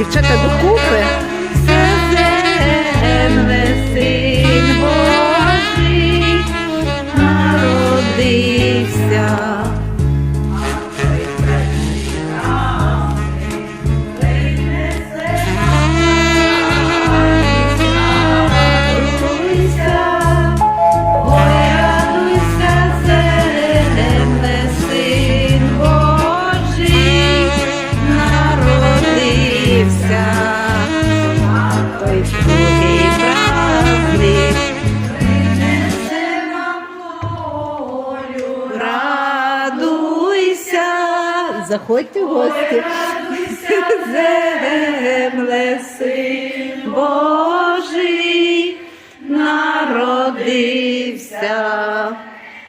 дівчата до купи. радуйся. Заходьте в гості. Радуйся, земле, син Божий народився.